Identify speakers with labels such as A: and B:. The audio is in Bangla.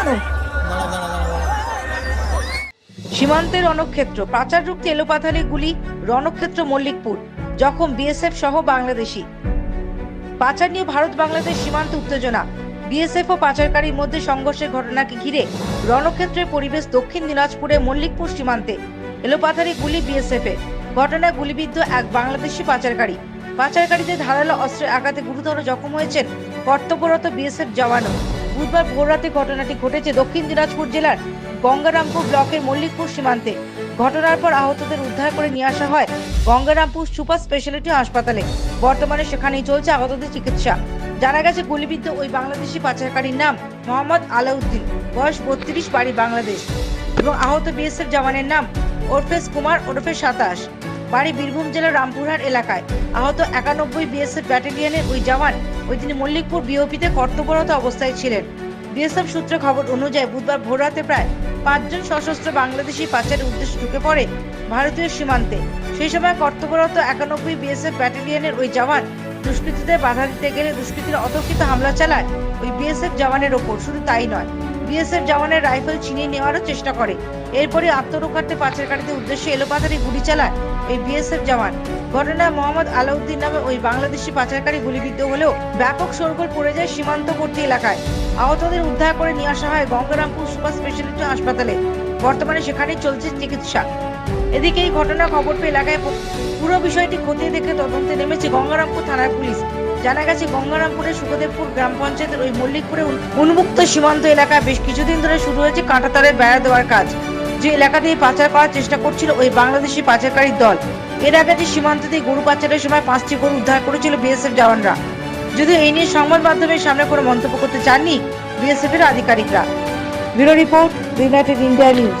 A: কেন? সীমান্তে রণক্ষেত্র পাচার রুখতে এলোপাথালি গুলি রণক্ষেত্র মল্লিকপুর, জখম বিএসএফ সহ বাংলাদেশি পাচার নিয়ে ভারত বাংলাদেশ সীমান্ত উত্তেজনা। বিএসএফ ও পাচারকারীর মধ্যে সংঘর্ষের ঘটনাকে ঘিরে রণক্ষেত্রের পরিবেশ দক্ষিণ দিনাজপুরে মল্লিকপুর সীমান্তে। এলোপাথারি গুলি বিএসএফ এ। ঘটনায় গুলিবিদ্ধ এক বাংলাদেশি পাচারকারী। পাচারকারীদের ধারালো অস্ত্রের আঘাতে গুরুতর জখম হয়েছেন কর্তব্যরত বিএসএফ জওয়ানও। বুধবার ভোররাতে ঘটনাটি ঘটেছে দক্ষিণ দিনাজপুর জেলার গঙ্গারামপুর ব্লকের মল্লিকপুর সীমান্তে। ঘটনার পর আহতদের উদ্ধার করে নিয়ে আসা হয় গঙ্গারামপুর সুপার স্পেশালিটি হাসপাতালে। বর্তমানে সেখানেই চলছে আহতদের চিকিৎসা। জানা গেছে, গুলিবিদ্ধ ওই বাংলাদেশি পাচারকারীর নাম মোহাম্মদ আলাউদ্দিন। বয়স বত্রিশ, বাড়ি বাংলাদেশ। এবং আহত বিএসএফ জওয়ানের নাম ওরফেস কুমার ওরফে সাতাশ। বাড়ি বীরভূম জেলার রামপুরহাট এলাকায়। আহত একানব্বই বিএসএফ ব্যাটালিয়নের ওই জওয়ান ওই দিন মল্লিকপুর বিওপিতে কর্তব্যরত অবস্থায় ছিলেন। বিএসএফ সূত্রে খবর অনুযায়ী বুধবার ভোররাতে প্রায় পাঁচজন সশস্ত্র বাংলাদেশি পাচারের উদ্দেশ্যে ঢুকে পড়ে ভারতীয় সীমান্তে। সেই সময় কর্তব্যরত একানব্বই বিএসএফ ব্যাটালিয়নের ওই জওয়ান দুষ্কৃতীদের বাধা দিতে গেলে দুষ্কৃতীরা অতর্কিত হামলা চালায় ওই বিএসএফ জওয়ানের ওপর, শুধু তাই নয়, বিএসএফ জওয়ানের রাইফেল ছিনিয়ে নেওয়ারও চেষ্টা করে। এরপরে আত্মরক্ষার্থে পাচারকারীদের উদ্দেশ্যে এলোপাতারি গুলি চালায় এই বিএসএফ জওয়ান। ঘটনায় মোহাম্মদ আলাউদ্দিন নামে ওই বাংলাদেশি পাচারকারী গুলিবিদ্ধ হলেও ব্যাপক শোরগোল পড়ে যায় সীমান্তবর্তী এলাকায়। আহতদের উদ্ধার করে নিয়ে আসা হয় গঙ্গারামপুর সুপার স্পেশালিটি হাসপাতালে। বর্তমানে সেখানেই চলছে চিকিৎসা। এদিকে এই ঘটনার খবর পেয়ে এলাকায় পুরো বিষয়টি খতিয়ে দেখে তদন্তে নেমেছে গঙ্গারামপুর থানার পুলিশ। জানা গেছে, গঙ্গারামপুরের সুখদেবপুর গ্রাম পঞ্চায়েতের ওই মল্লিকপুরে উন্মুক্ত সীমান্ত এলাকায় বেশ কিছুদিন ধরে শুরু হয়েছে কাঁটাতারের বেড়া দেওয়ার কাজ। যে এলাকা থেকে পাচার করার চেষ্টা করছিল ওই বাংলাদেশি পাচারকারী দল। এর আগে যে সীমান্ত দিয়ে গরু পাচারের সময় পাঁচটি গরু উদ্ধার করেছিল বিএসএফ জওয়ানরা। যদিও এই নিয়ে সংবাদ মাধ্যমের সামনে কোনো মন্তব্য করতে চাননি বিএসএফ এর আধিকারিকরা। Bureau report United India News